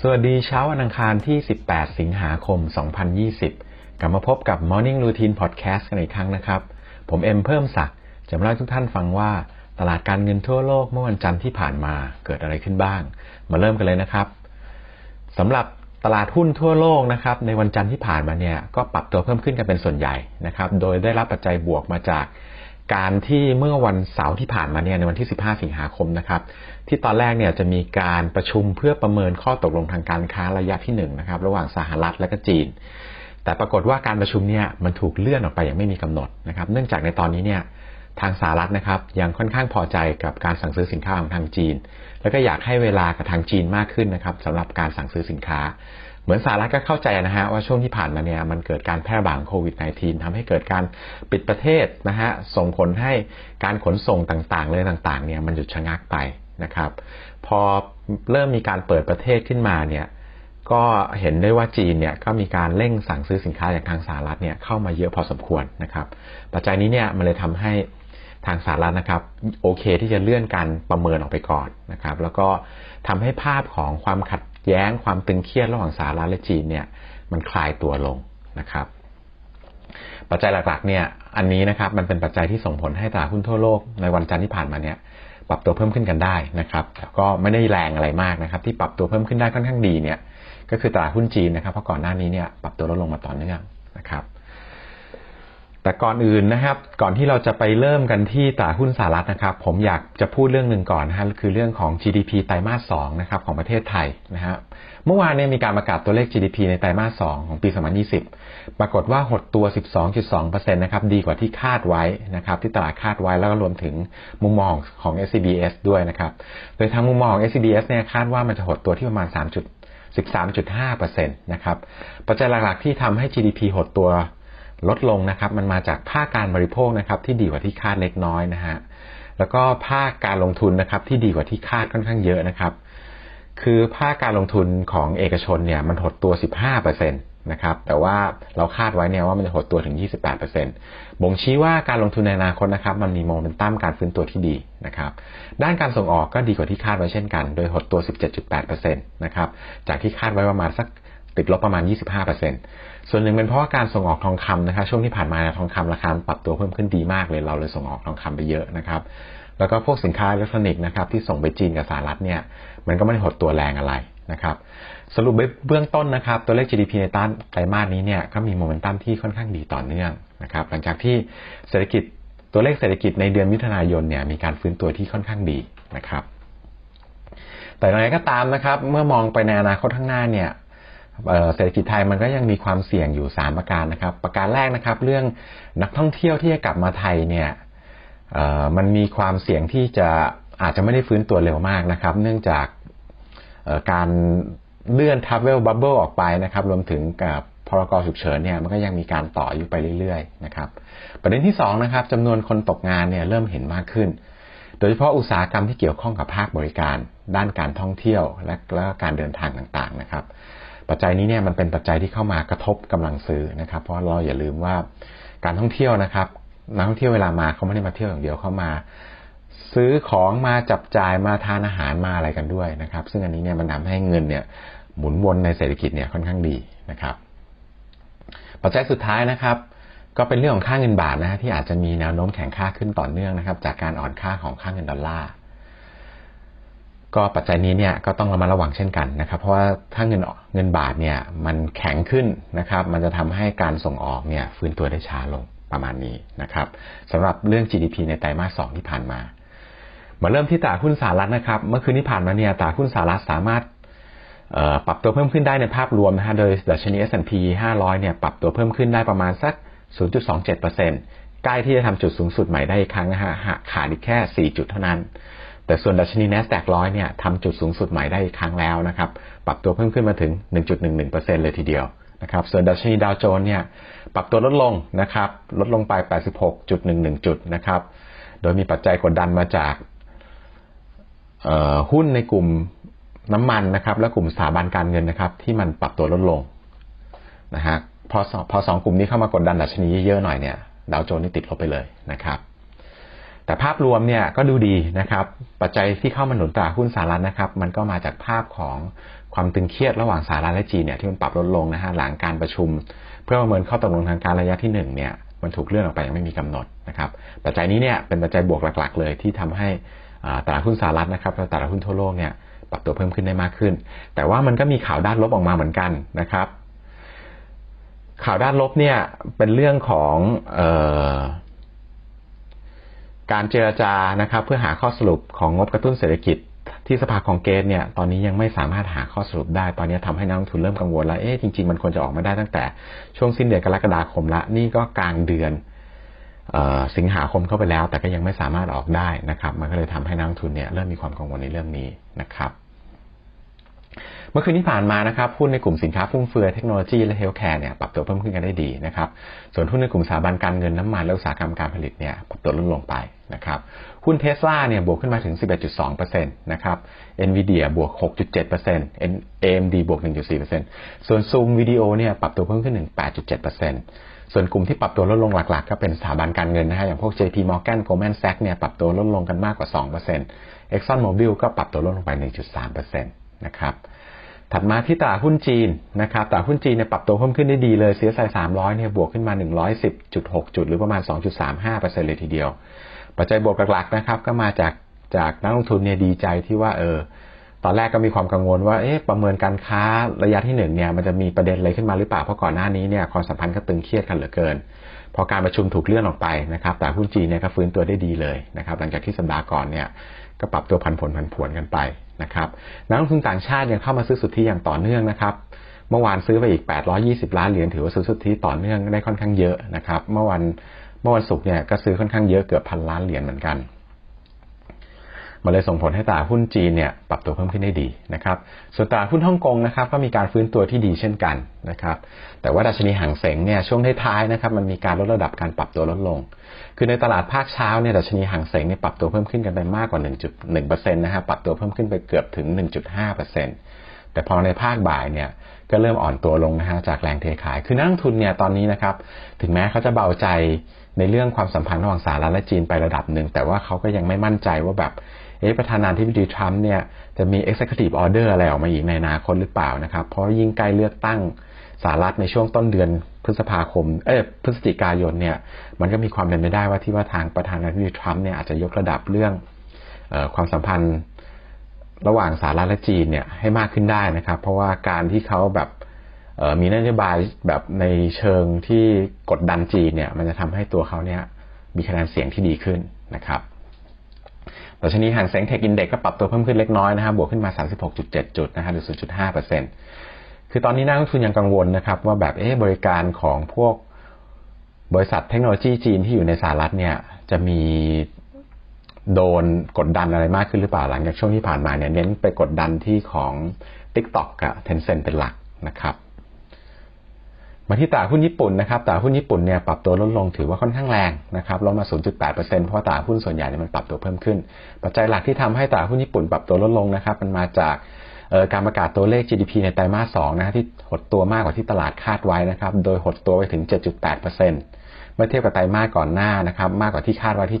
สวัสดีเช้าวันอังคารที่ 18 สิงหาคม 2020 กลับมาพบกับ Morning Routine Podcast กันอีกครั้งนะครับ ผมเอ็มเพิ่มศักดิ์จะมาเล่าให้ทุกท่านฟังว่าตลาดการเงินทั่วโลกเมื่อวันจันทร์ที่ผ่านมาเกิดอะไรขึ้นบ้าง มาเริ่มกันเลยนะครับสำหรับตลาดหุ้นทั่วโลกนะครับในวันจันทร์ที่ผ่านมาเนี่ยก็ปรับตัวเพิ่มขึ้นกันเป็นส่วนใหญ่นะครับ โดยได้รับปัจจัยบวกมาจาก การที่เมื่อวันเสาร์ที่ผ่านมาเนี่ยในวันที่ 15 สิงหาคมนะครับ ที่ตอนแรกเนี่ยจะมีการประชุมเพื่อประเมินข้อตกลงทางการค้าระยะที่1นนะครับระหว่างสหรัฐและก็จีน แต่ปรากฏว่าการประชุมเนี่ยมันถูกเลื่อนออกไปอย่างไม่มีกำหนดนะครับ เนื่องจากในตอนนี้เนี่ยทางสหรัฐนะครับยังค่อนข้างพอใจกับการสั่งซื้อสินค้าของทางจีน แล้วก็อยากให้เวลากับทางจีนมากขึ้นนะครับสำหรับการสั่งซื้อสินค้า เหมือนสหรัฐก็เข้าใจนะฮะว่าช่วงที่ผ่านมาเนี่ยมันเกิดการแพร่ระบาดของโควิด -19 ทำให้เกิดการปิดประเทศนะฮะส่งผลให้การขนส่งต่างๆเลยต่างๆเนี่ยมันหยุดชะงักไปนะครับ พอเริ่มมีการเปิดประเทศขึ้นมาเนี่ยก็เห็นได้ว่าจีนเนี่ยก็มีการเร่งสั่งซื้อสินค้าจากทางสหรัฐเนี่ยเข้ามาเยอะพอสมควรนะครับ ปัจจัยนี้เนี่ยมันเลยทำให้ทางสหรัฐนะครับโอเคที่จะเลื่อนการประเมินออกไปก่อนนะครับ แล้วก็ทำให้ภาพของความขัด แย้งความตึงเครียดระหว่างสหรัฐและจีนเนี่ยมันคลายตัวลงนะครับ ปัจจัยหลักๆเนี่ยอันนี้นะครับมันเป็นปัจจัยที่ส่งผลให้ตลาดหุ้นทั่วโลกในวันจันทร์ที่ผ่านมาเนี่ยปรับตัวเพิ่มขึ้นกันได้นะครับแต่ก็ไม่ได้แรงอะไรมากนะครับ ที่ปรับตัวเพิ่มขึ้นได้ค่อนข้างดีเนี่ยก็คือตลาดหุ้นจีนนะครับเพราะก่อนหน้านี้เนี่ยปรับตัวลดลงมาต่อเนื่องนะครับ แต่ก่อนอื่นนะครับ ก่อนที่เราจะไปเริ่มกันที่ตลาดหุ้นสหรัฐนะครับ ผมอยากจะพูดเรื่องหนึ่งก่อนนะฮะคือเรื่องของ GDP ไตรมาสสองนะครับของประเทศไทยนะฮะเมื่อวานเนี่ยมีการประกาศตัวเลข GDP ในไตรมาสสองของปี 2020 ปรากฏว่าหดตัว 12.2%นะครับดีกว่าที่คาดไว้นะครับที่ตลาดคาดไว้แล้วก็รวมถึงมุมมองของ SCBS ด้วยนะครับโดยทางมุมมองของ SCBS เนี่ยคาดว่ามันจะหดตัวที่ประมาณ 3 13.5%นะครับ ปัจจัยหลักๆที่ทำให้ GDP หดตัว ลดลงนะครับ มันมาจากภาคการบริโภคนะครับ ที่ดีกว่าที่คาดเล็กน้อยนะฮะแล้วก็ภาคการลงทุนนะครับ ที่ดีกว่าที่คาดค่อนข้างเยอะนะครับ คือภาคการลงทุนของเอกชนเนี่ยมันหดตัว 15%นะครับ แต่ว่าเราคาดไว้เนี่ยว่ามันจะหดตัวถึง 28%บ่งชี้ว่าการลงทุนในอนาคตนะครับ มันมีโมเมนตัมการฟื้นตัวที่ดีนะครับ ด้านการส่งออกก็ดีกว่าที่คาดไว้เช่นกัน โดยหดตัว 17.8%นะครับ จากที่คาดไว้ประมาณสักติดลบประมาณ 25% ส่วนหนึ่งเป็นเพราะว่าการส่งออกทองคำนะครับช่วงที่ผ่านมาทองคำราคาปรับตัวเพิ่มขึ้นดีมากเลยเราเลยส่งออกทองคำไปเยอะนะครับ แล้วก็พวกสินค้าอิเล็กทรอนิกส์นะครับที่ส่งไปจีนกับสหรัฐเนี่ยมันก็ไม่ได้หดตัวแรงอะไรนะครับสรุปเบื้องต้นนะครับตัวเลข GDP ในต้านไตรมาสนี้เนี่ยก็มีโมเมนตัมที่ค่อนข้างดีต่อเนื่องนะครับหลังจากที่เศรษฐกิจตัวเลขเศรษฐกิจในเดือนมิถุนายนเนี่ยมีการฟื้นตัวที่ค่อนข้างดีนะครับแต่อย่างไรก็ตามนะครับ เมื่อมองไปในอนาคตข้างหน้าเนี่ย เศรษฐกิจไทยมันก็ยังมีความเสี่ยงอยู่ 3 ประการนะครับ ประการแรกนะครับ เรื่องนักท่องเที่ยวที่จะกลับมาไทยเนี่ยมันมีความเสี่ยงที่จะอาจจะไม่ได้ฟื้นตัวเร็วมากนะครับ เนื่องจากการเลื่อน Travel Bubble ออกไปนะครับ รวมถึงกับพรกฉุกเฉินเนี่ยมันก็ยังมีการต่ออยู่ไปเรื่อยๆนะครับ ประเด็นที่2นะครับจำนวนคนตกงานเนี่ยเริ่มเห็นมากขึ้น โดยเฉพาะอุตสาหกรรมที่เกี่ยวข้องกับภาคบริการ ด้านการท่องเที่ยวและและการเดินทางต่างๆนะครับ ปัจจัยนี้เนี่ยมันเป็นปัจจัยที่เข้ามากระทบกำลังซื้อนะครับ เพราะเราอย่าลืมว่าการท่องเที่ยวนะครับนักท่องเที่ยวเวลามาเขาไม่ได้มาเที่ยวอย่างเดียวเข้ามา ซื้อของมาจับจ่ายมาทานอาหารมาอะไรกันด้วยนะครับ ซึ่งอันนี้เนี่ยมันทาให้เงินเนี่ยหมุนวนในเศรษฐกิจเนี่ยค่อนข้างดีนะครับ ปัจจัยสุดท้ายนะครับ ก็เป็นเรื่องของค่าเงินบาทนะฮะที่อาจจะมีแนวโน้มแข็งค่าขึ้นต่อเนื่องนะครับ จากการอ่อนค่าของค่าเงินดอลลาร์ ก็ปัจจัยนี้เนี่ยก็ต้องระมัดระวังเช่นกันนะครับ เพราะว่าถ้าเงินเงินบาทเนี่ยมันแข็งขึ้นนะครับ มันจะทำให้การส่งออกเนี่ยฟื้นตัวได้ช้าลงประมาณนี้นะครับสำหรับเรื่อง GDP ในไตรมาสสองที่ผ่านมา มาเริ่มที่ตลาดหุ้นสหรัฐนะครับ เมื่อคืนที่ผ่านมาเนี่ยตลาดหุ้นสหรัฐสามารถปรับตัวเพิ่มขึ้นได้ในภาพรวมนะฮะโดยดัชนี S&P 500 เนี่ยปรับตัวเพิ่มขึ้นได้ประมาณสัก 0.27%ใกล้ที่จะทำจุดสูงสุดใหม่ได้อีกครั้งนะฮะขาดอีกแค่ 4 จุดเท่านั้น แต่ส่วนดัชนี NASDAQ ร้อยเนี่ยทำจุดสูงสุดใหม่ได้อีกครั้งแล้วนะครับ ปรับตัวเพิ่มขึ้นมาถึง 1.11%เลยทีเดียวนะครับ ส่วนดัชนีดาวโจนส์เนี่ยปรับตัวลดลงนะครับ ลดลงไป 86.11 จุดนะครับ โดยมีปัจจัยกดดันมาจากหุ้นในกลุ่มน้ำมันนะครับ และกลุ่มสถาบันการเงินนะครับ ที่มันปรับตัวลดลงนะฮะพอพอสองกลุ่มนี้เข้ามากดดันดัชนีเยอะๆหน่อยเนี่ยดาวโจนส์นี่ติดลบไปเลยนะครับ แต่ภาพรวมเนี่ยก็ดูดีนะครับ ปัจจัยที่เข้ามาหนุนตลาหุ้นสหรัฐนะครับ มันก็มาจากภาพของความตึงเครียดระหว่างสหรัฐและจีนเนี่ยที่มันปรับลดลงนะฮะหลังการประชุม เพื่อประเมินข้อตกลงทางการระยะที่หนึ่งเนี่ยมันถูกเลื่อนออกไปยังไม่มีกำหนดนะครับ ปัจจัยนี้เนี่ยเป็นปัจจัยบวกหลัก ๆ เลยที่ทำให้ตลาดหุ้นสหรัฐนะครับและตลาดหุ้นทั่วโลกเนี่ยปรับตัวเพิ่มขึ้นได้มากขึ้น แต่ว่ามันก็มีข่าวด้านลบออกมาเหมือนกันนะครับ ข่าวด้านลบเนี่ยเป็นเรื่องของออ การเจรจานะครับ เพื่อหาข้อสรุปของงบกระตุ้นเศรษฐกิจที่สภาคองเกสเนี่ยตอนนี้ยังไม่สามารถหาข้อสรุปได้ ตอนนี้ทำให้นักลงทุนเริ่มกังวลแล้วเอ๊ะจริงๆมันควรจะออกมาได้ตั้งแต่ช่วงสิ้นเดือนกรกฎาคมละนี่ก็กลางเดือนสิงหาคมเข้าไปแล้ว แต่ก็ยังไม่สามารถออกได้นะครับ มันก็เลยทำให้นักลงทุนเนี่ยเริ่มมีความกังวลในเรื่องนี้นะครับ เมื่อคืนที่ผ่านมานะครับหุ้นในกลุ่มสินค้าฟุ่มเฟือยเทคโนโลยีและเฮลท์แคร์เนี่ยปรับตัวเพิ่มขึ้นกันได้ดีนะครับส่วนหุ้นในกลุ่มสถาบันการเงินน้ำมันและอุตสาหกรรมการผลิตเนี่ยปรับตัวลดลงไปนะครับหุ้นเทสลาเนี่ยบวกขึ้นมาถึง 11.2%นะครับ NVIDIA บวก 6.7% AMD บวก 1.4%ส่วนซูมวิดีโอเนี่ยปรับตัวเพิ่มขึ้นถึง8.7%ส่วนกลุ่มที่ปรับตัวลดลงหลักๆ ก็เป็นสถาบันการเงินนะฮะอย่างพวก JP Morgan Goldman Sachs เนี่ยปรับตัวลดลงกันมากกว่า 2% Exxon Mobil ก็ปรับตัวลดลงไป 1.3%นะครับ ถัดมาที่ตลาดหุ้นจีนนะครับตลาดหุ้นจีนเนี่ยปรับตัวเพิ่มขึ้นได้ดีเลย CSI 300 เนี่ยบวกขึ้นมา 110.6 จุด หรือประมาณ 2.35%เลยทีเดียว ปัจจัยบวกหลักๆนะครับก็มาจากจากนักลงทุนเนี่ยดีใจที่ว่าเออตอนแรกก็มีความกังวลว่าเอ๊ะประเมินการค้าระยะที่หนึ่งเนี่ยมันจะมีประเด็นอะไรขึ้นมาหรือเปล่าเพราะก่อนหน้านี้เนี่ยความสัมพันธ์ก็ตึงเครียดกันเหลือเกิน พอการประชุมถูกเลื่อนออกไปนะครับแต่หุ้นจีนเนี่ยก็ฟื้นตัวได้ดีเลยนะครับหลังจากที่สัปดาห์ก่อนเนี่ยก็ปรับตัวพันผลพันผวนกันไปนะครับนักลงทุนต่างชาติยังเข้ามาซื้อสุทธิอย่างต่อเนื่องนะครับ เมื่อวานซื้อไปอีก 820 ล้านเหรียญถือว่าซื้อสุทธิต่อเนื่องได้ค่อนข้างเยอะนะครับ เมื่อวันเมื่อวันศุกร์เนี่ยก็ซื้อค่อนข้างเยอะเกือบพันล้านเหรียญเหมือนกัน มันเลยส่งผลให้ตลาดหุ้นจีนเนี่ยปรับตัวเพิ่มขึ้นได้ดีนะครับ ส่วนตลาดหุ้นฮ่องกงนะครับก็มีการฟื้นตัวที่ดีเช่นกันนะครับ แต่ว่าดัชนีห่างเสงเนี่ยช่วงท้ายๆนะครับมันมีการลดระดับการปรับตัวลดลง คือในตลาดภาคเช้าเนี่ยดัชนีห่างเสงเนี่ยปรับตัวเพิ่มขึ้นกันไปมากกว่า 1.1%นะฮะปรับตัวเพิ่มขึ้นไปเกือบถึง 1.5%แต่พอในภาคบ่ายเนี่ยก็เริ่มอ่อนตัวลงนะฮะจากแรงเทขาย คือนักลงทุนเนี่ยตอนนี้นะครับถึงแม้เขาจะเบาใจในเรื่องความสัมพันธ์ระหว่างสหรัฐและจีนไประดับหนึ่งแต่ว่าเขาก็ยังไม่มั่นใจว่าแบบ เอ๊ะประธานาธิบดีทรัมป์เนี่ยจะมี executive order อะไรออกมาอีกในอนาคตหรือเปล่านะครับ เพราะยิ่งใกล้เลือกตั้งสหรัฐในช่วงต้นเดือนพฤษภาคม เอ้พฤศจิกายนเนี่ย มันก็มีความเป็นไปได้ว่าที่ว่าทางประธานาธิบดีทรัมป์เนี่ยอาจจะยกระดับเรื่องอความสัมพันธ์ระหว่างสหรัฐและจีนเนี่ยให้มากขึ้นได้นะครับ เพราะว่าการที่เขาแบบมีนโยบายแบบในเชิงที่กดดันจีนเนี่ย มันจะทำให้ตัวเขาเนี่ยมีคะแนนเสียงที่ดีขึ้นนะครับ ดัชนีห่างแสงเทคอินเด็กก็ปรับตัวเพิ่มขึ้นเล็กน้อยนะครับบวกขึ้นมา 36.7 จุดนะฮะหรือ 0.5%คือตอนนี้นักลงทุนยังกังวลนะครับ ว่าแบบเอ๊บริการของพวกบริษัทเทคโนโลยีจีนที่อยู่ในสหรัฐเนี่ยจะมีโดนกดดันอะไรมากขึ้นหรือเปล่าหลังจากช่วงที่ผ่านมาเนี่ยเน้นไปกดดันที่ของ TikTok กับ Tencent เป็นหลักนะครับ มาที่ตลาดหุ้นญี่ปุ่นนะครับตลาดหุ้นญี่ปุ่นเนี่ยปรับตัวลดลงถือว่าค่อนข้างแรงนะครับลดมา 0.8%เพราะว่าตลาดหุ้นส่วนใหญ่เนี่ยมันปรับตัวเพิ่มขึ้น ปัจจัยหลักที่ทำให้ตลาดหุ้นญี่ปุ่นปรับตัวลดลงนะครับ มันมาจากการประกาศตัวเลข GDP ในไตรมาส2นะที่หดตัวมากกว่าที่ตลาดคาดไว้นะครับ โดยหดตัวไปถึง 7.8%เมื่อเทียบกับไตรมาสก่อนหน้านะครับมากกว่าที่คาดไว้ที่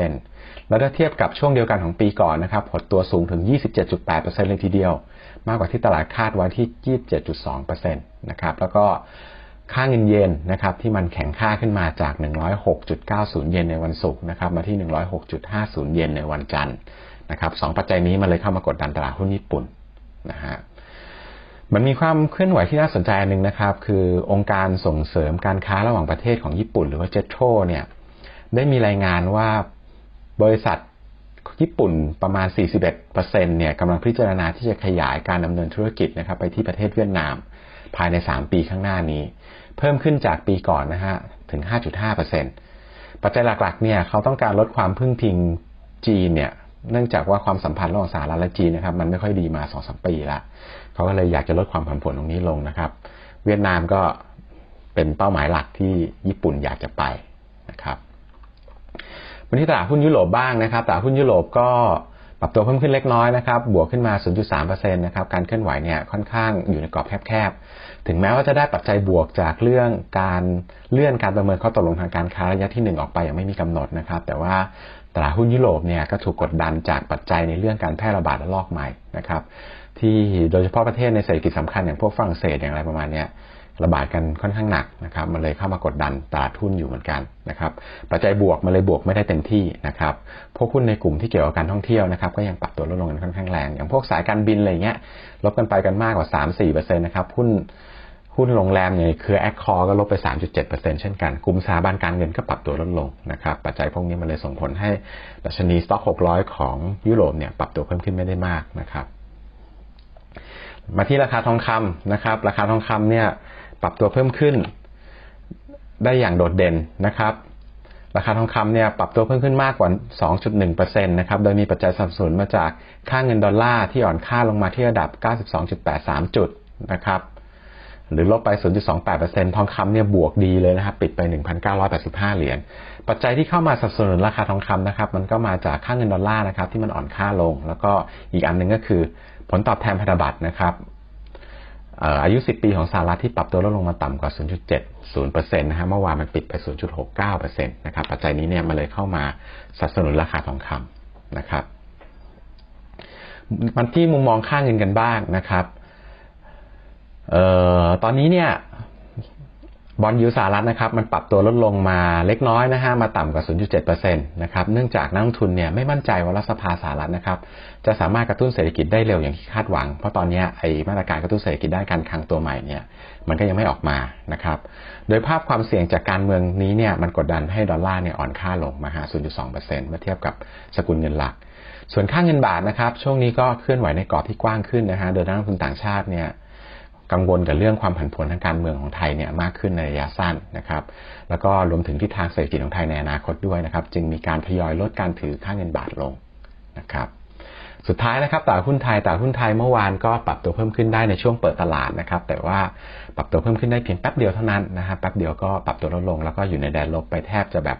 7.6%แล้วถ้าเทียบกับช่วงเดียวกันของปีก่อนนะครับหดตัวสูงถึง 27.8%เลยทีเดียว มากกว่าที่ตลาดคาดไว้ที่ 27.2%นะครับแล้วก็ค่าเงินเยนนะครับที่มันแข็งค่าขึ้นมาจาก 106.90 เยนในวันศุกร์นะครับมาที่ 106.50 เยนในวันจันทร์นะครับสองปัจจัยนี้มันเลยเข้ามากดดันตลาดหุ้นญี่ปุ่นนะฮะมันมีความเคลื่อนไหวที่น่าสนใจหนึ่งนะครับ คือองค์การส่งเสริมการค้าระหว่างประเทศของญี่ปุ่น หรือว่าเจโทเนี่ยได้มีรายงานว่าบริษัท ญี่ปุ่นประมาณ 41%เนี่ยกำลังพิจารณาที่จะขยายการดำเนินธุรกิจนะครับไปที่ประเทศเวียดนาม ภายใน 3 ปีข้างหน้านี้ เพิ่มขึ้นจากปีก่อนนะฮะถึง 5.5%ปัจจัยหลักๆเนี่ยเขาต้องการลดความพึ่งพิงจีนเนี่ยเนื่องจากว่าความสัมพันธ์ระหว่างสหรัฐและจีนนะครับมันไม่ค่อยดีมา2อสปีละเขาก็เลยอยากจะลดความผันผวนตรงนี้ลงนะครับ เวียดนามก็เป็นเป้าหมายหลักที่ญี่ปุ่นอยากจะไปนะครับ วันที่ตลาดหุ้นยุโรปบ้างนะครับตลาดหุ้นยุโรปก็ปรับตัวเพิ่มขึ้นเล็กน้อยนะครับ บวกขึ้นมา 0.3%นะครับการเคลื่อนไหวเนี่ยค่อนข้างอยู่ในกรอบแคบๆ ถึงแม้ว่าจะได้ปัจจัยบวกจากเรื่องการเลื่อนการประเมินข้อตกลงทางการค้าระยะที่ 1 ออกไปอย่างไม่มีกำหนดนะครับ แต่ว่าตลาดหุ้นยุโรปเนี่ยก็ถูกกดดันจากปัจจัยในเรื่องการแพร่ระบาดระลอกใหม่นะครับ ที่โดยเฉพาะประเทศในเศรษฐกิจสำคัญอย่างพวกฝรั่งเศสอย่างไรประมาณเนี้ย ระบาดกันค่อนข้างหนักนะครับมันเลยเข้ามากดดันตลาดหุ้นอยู่เหมือนกันนะครับปัจจัยบวกมันเลยบวกไม่ได้เต็มที่นะครับพวกหุ้นในกลุ่มที่เกี่ยวกับการท่องเที่ยวนะครับก็ยังปรับตัวลดลงกันค่อนข้างแรงอย่างพวกสายการบินอะไรเงี้ยลบกันไปกันมากกว่า 3-4%นะครับหุ้นหุ้นโรงแรมอย่างเครือแอคคอร์ก็ลบไป 3.7%เช่นกัน กลุ่มสถาบันการเงินก็ปรับตัวลดลงนะครับ ปัจจัยพวกนี้มันเลยส่งผลให้ดัชนีสต็อก 600 ของยุโรปเนี่ยปรับตัวเพิ่มขึ้นไม่ได้มากนะครับ มาที่ราคาทองคำนะครับ ราคาทองคำเนี่ย ปรับตัวเพิ่มขึ้น ได้อย่างโดดเด่นนะครับ ราคาทองคำเนี่ยปรับตัวเพิ่มขึ้นมากกว่า 2.1%นะครับ โดยมีปัจจัยสนับสนุนมาจากค่าเงินดอลลาร์ที่อ่อนค่าลงมาที่ระดับ 92.83 จุดนะครับ หรือลบไป 0.28%ทองคำเนี่ยบวกดีเลยนะครับ ปิดไป 1,985 เหรียญ ปัจจัยที่เข้ามาสนับสนุนราคาทองคำนะครับ มันก็มาจากค่าเงินดอลลาร์นะครับที่มันอ่อนค่าลง แล้วก็อีกอันหนึ่งก็คือ ผลตอบแทนพันธบัตรนะครับ อายุ 10 ปีของสหรัฐที่ปรับตัวลดลงมาต่ำกว่า 0.70%นะฮะ เมื่อวานมันปิดไป 0.69%นะครับ ปัจจัยนี้เนี่ยมันเลยเข้ามาสนับสนุนราคาทองคำนะครับ มันที่มุมมองค่าเงินกันบ้างนะครับเอ่อตอนนี้เนี่ย บอลยูสหรัฐนะครับมันปรับตัวลดลงมาเล็กน้อยนะฮะมาต่ำกว่า 0.7%นะครับเนื่องจากนักลงทุนเนี่ยไม่มั่นใจว่ารัฐสภาสหรัฐนะครับจะสามารถกระตุ้นเศรษฐกิจได้เร็วอย่างที่คาดหวัง เพราะตอนนี้ไอ้มาตรการกระตุ้นเศรษฐกิจด้านการคลังตัวใหม่เนี่ยมันก็ยังไม่ออกมานะครับโดยภาพความเสี่ยงจากการเมืองนี้เนี่ยมันกดดันให้ดอลลาร์เนี่ยอ่อนค่าลงมาหา 0.2%เมื่อเทียบกับสกุลเงินหลัก ส่วนค่าเงินบาทนะครับช่วงนี้ก็เคลื่อนไหวในกรอบที่กว้างขึ้นนะฮะโดยนักลงทุนต่างชาติเนี่ย กังวลกับเรื่องความผันผวนทางการเมืองของไทยเนี่ยมากขึ้นในระยะสั้นนะครับ แล้วก็รวมถึงทิศทางเศรษฐกิจของไทยในอนาคตด้วยนะครับ จึงมีการทยอยลดการถือค่าเงินบาทลงนะครับสุดท้ายนะครับตลาดหุ้นไทยตลาดหุ้นไทยเมื่อวานก็ปรับตัวเพิ่มขึ้นได้ในช่วงเปิดตลาดนะครับ แต่ว่าปรับตัวเพิ่มขึ้นได้เพียงแป๊บเดียวเท่านั้นนะฮะแป๊บเดียวก็ปรับตัวลดลง แล้วก็อยู่ในแดนลบไปแทบจะแบบ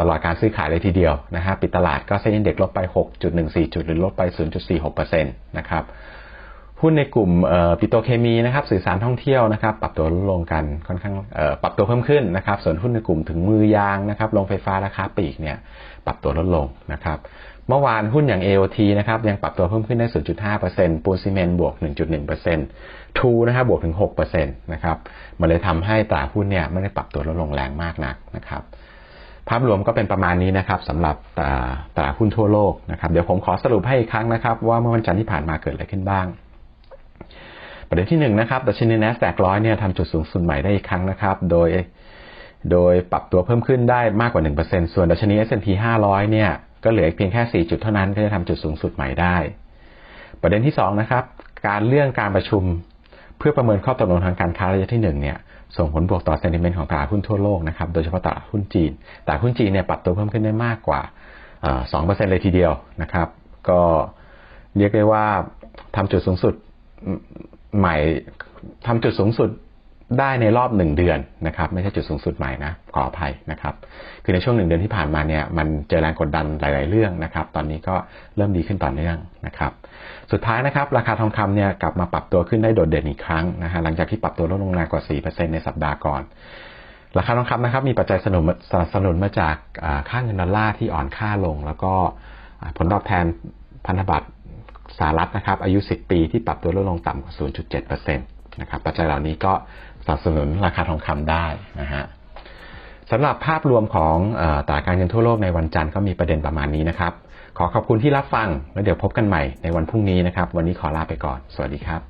ตลอดการซื้อขายเลยทีเดียวนะฮะปิดตลาดก็เซ็นอินเด็กลบไป 6.14 จุดหรือลบไป 0.46%นะครับ หุ้นในกลุ่มปิโตเคมีนะครับสื่อสารท่องเที่ยวนะครับปรับตัวลดลงกันค่อนข้างปรับตัวเพิ่มขึ้นนะครับ ส่วนหุ้นในกลุ่มถึงมือยางนะครับโรงไฟฟ้าราคาปลีกเนี่ยปรับตัวลดลงนะครับเมื่อวานหุ้นอย่าง AOT นะครับยังปรับตัวเพิ่มขึ้นได้ 0.5%ปูนซีเมนต์บวก 1.1%ทูนะครับบวกถึง 6%นะครับมันเลยทำให้ตลาดหุ้นเนี่ยไม่ได้ปรับตัวลดลงแรงมากนักนะครับภาพรวมก็เป็นประมาณนี้นะครับสำหรับตลาดหุ้นทั่วโลกนะครับเดี๋ยวผมขอสรุปให้อีกครั้งนะครับ ว่าเมื่อวันจันทร์ที่ผ่านมาเกิดอะไรขึ้นบ้าง ประเด็นที่หนึ่งนะครับดัชนี NASDAQ ร้อยเนี่ยทำจุดสูงสุดใหม่ได้อีกครั้งนะครับ โดยโดยปรับตัวเพิ่มขึ้นได้มากกว่า 1%ส่วนดัชนี S&P 500 เนี่ยก็เหลือเพียงแค่ 4 จุดเท่านั้นก็จะทำจุดสูงสุดใหม่ได้ ประเด็นที่ 2 นะครับ การเลื่อนการประชุมเพื่อประเมินข้อตกลงทางการค้าระยะที่1เนี่ยส่งผลบวกต่อเซนติเมนต์ของตลาดหุ้นทั่วโลกนะครับโดยเฉพาะตลาดหุ้นจีนตลาดหุ้นจีนเนี่ยปรับตัวเพิ่มขึ้นได้มากกว่าสองเปอร์เซ็นเลยทีเดียวนะครับ ก็เรียกได้ว่าทำจุดสูงสุด ใหม่ทำจุดสูงสุดได้ในรอบหนึ่งเดือนนะครับ ไม่ใช่จุดสูงสุดใหม่นะขออภัยนะครับ คือในช่วงหนึ่งเดือนที่ผ่านมาเนี่ยมันเจอแรงกดดันหลาย ๆ เรื่องนะครับ ตอนนี้ก็เริ่มดีขึ้นต่อเนื่องนะครับ สุดท้ายนะครับ ราคาทองคำเนี่ยกลับมาปรับตัวขึ้นได้โดดเด่นอีกครั้งนะฮะหลังจากที่ปรับตัวลดลงมากว่า 4%ในสัปดาห์ก่อนราคาทองคำนะครับมีปัจจัยสนับสนับสนุนมาจากค่าเงินดอลลาร์ที่อ่อนค่าลง แล้วก็ผลตอบแทนพันธบัตร สหรัฐนะครับอายุ 10 ปีที่ปรับตัวลดลงต่ำกว่า 0.7%นะครับปัจจัยเหล่านี้ก็สนับสนุนราคาทองคำได้นะฮะสำหรับภาพรวมของตลาดการเงินทั่วโลกในวันจันทร์ก็มีประเด็นประมาณนี้นะครับ ขอขอบคุณที่รับฟัง แล้วเดี๋ยวพบกันใหม่ในวันพรุ่งนี้นะครับ วันนี้ขอลาไปก่อน สวัสดีครับ